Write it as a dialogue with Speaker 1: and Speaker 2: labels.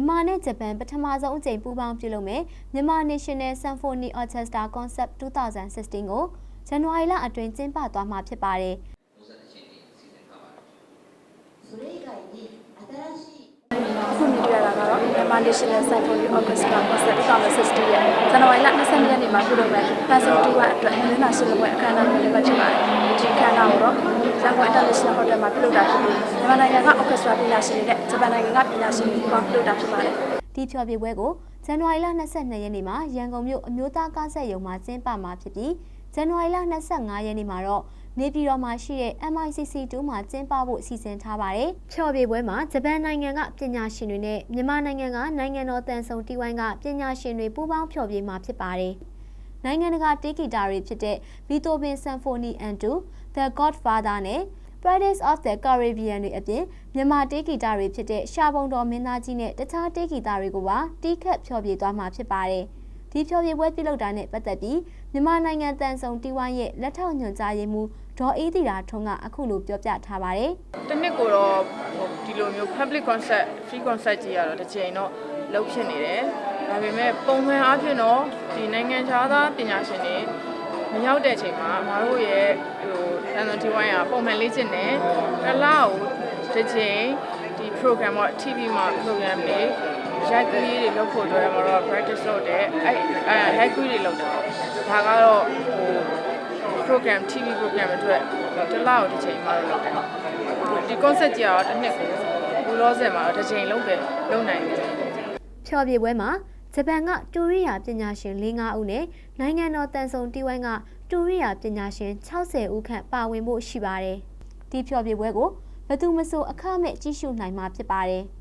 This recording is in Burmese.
Speaker 1: မြန်မာနဲ့ဂျပန်ပထမဆုံးအကြိမ်ပူးပေါင်းပြုလုပ်မယ်မြန်မာ National Symphony Orchestra Concept 2016ကိုဇန်နဝါရီလအတွင်းကျင်းပသွားမှာဖြစ်ပါတယ်
Speaker 2: ခုမြင်ရတာကတော့ Myanmar National Symphony Orchestra Concert 2016ရဲ့ဇန်နဝါရီလ22ရက်နေ့မှာပြုလုပ်မဲ့ Concert 2ကအတွက်မင်းသားရှင်ဘွဲအခမ်းအနားကိုလည်းဖြစ်ပါတယ်။ဒီအခမ်းအနားကိုတော့ရန်ကုန် International Hotel မှာပြုလုပ်တာဖြစ်ပြီး မြန်မာနိုင်ငံက Orchestra ပညာရှင်တွေနဲ့ဂျပန်နိုင်ငံကပညာရှင်တွေပေါင်းပြုလုပ်တာဖြစ်ပါတယ်။
Speaker 1: ဒီဖျော်ဖြေပွဲကိုဇန်နဝါရီလ22ရက်နေ့မှာရန်ကုန်မြို့အမျိုးသားကားဆက်ရုံမှာကျင်းပမှာဖြစ်ပြီးဇန်နဝါရီလ25ရက်နေ့မှာတော့နေပြည်တော်မှာရှိတဲ့ MICC 2 မှာကျင်းပဖို့စီစဉ်ထားပါတယ်။ဖျော်ဖြေပွဲမှာဂျပန်နိုင်ငံကပညာရှင်တွေနဲ့မြန်မာနိုင်ငံကနိုင်ငံတော်တန်ဆုံတီဝိုင်းကပညာရှင်တွေပူးပေါင်းဖျော်ဖြေမှာဖြစ်ပါတယ်။နိုင်ငံတကာတေးဂီတာတွေဖြစ်တဲ့ Beethoven Symphony and 2, The Godfather နဲ့ Pirates of the Caribbean တွေအပြင်မြန်မာတေးဂီတာတွေဖြစ်တဲ့ရှာပုံတော်မင်းသားကြီးနဲ့တခြားတေးဂီတာတွေကိုပါတီးခတ်ဖျော်ဖြေသွားမှာဖြစ်ပါတယ်။ဒီဖျော်ဖြေပွဲပြုလုပ်တာနဲ့ပတ်သက်ပြီးမြန်မာနိုင်ငံတန်ဆုံတီဝိုင်းရဲ့လက်ထောက်ညွှန်ကြားရေးမှူးဒေါ်အေးသီတာထွန်းကအခုလိုပြောပြထားပါတယ်
Speaker 3: တစ်နှစ်ကိုတော့ဟိုဒီလိုမျိုး public concert free concert ကြီးရတော့တစ်ချိန်တော့လုပ်ဖြစ်နေတယ်ဒါပေမဲ့ပုံမှန်အားဖြင့်တော့ဒီနိုင်ငံခြားသားပညာရှင်တွေ မရောက်တဲ့ချိန်မှာအမတို့ရဲ့ဟိုတန်သွန်တီဝိုင်းကပုံမှန်လေ့ကျင့်တယ်တစ်လားကိုတစ်ချိန်ဒီ program ပေါ့ TV မှာ program တွေရိုက်ကူးရေးတွေလုပ်ဖို့အတွက်အမတို့က practice လုပ်တယ်အဲ့အဲ့ရိုက်ကူးတွေလုပ်တယ်ပေါ့ဒါကတော့ဟို program TV program အတွက်တစ်လားကိုတစ်ချိန်မှလုပ်တယ်ဒီ concept ကြီးကတော့တစ်နှစ်ကိုဘူလောဆယ်မှာတော့တစ်ချိန်လုံးပဲလုပ်နိုင်တယ်။
Speaker 1: ဖျော်ဖြေပွဲမှာ ဂျပန်ကတူရိယာပညာရှင်၄၅ဦးနဲ့နိုင်ငံတော်တန်ဆုံတီဝိုင်းကတူရိယာပညာရှင်60ဦးခန့်ပါဝင်ဖို့ရှိပါတယ်။ဒီဖျော်ဖြေပွဲကိုဘယ်သူမဆိုအခမဲ့ကြည့်ရှုနိုင်မှာဖြစ်ပါတယ်။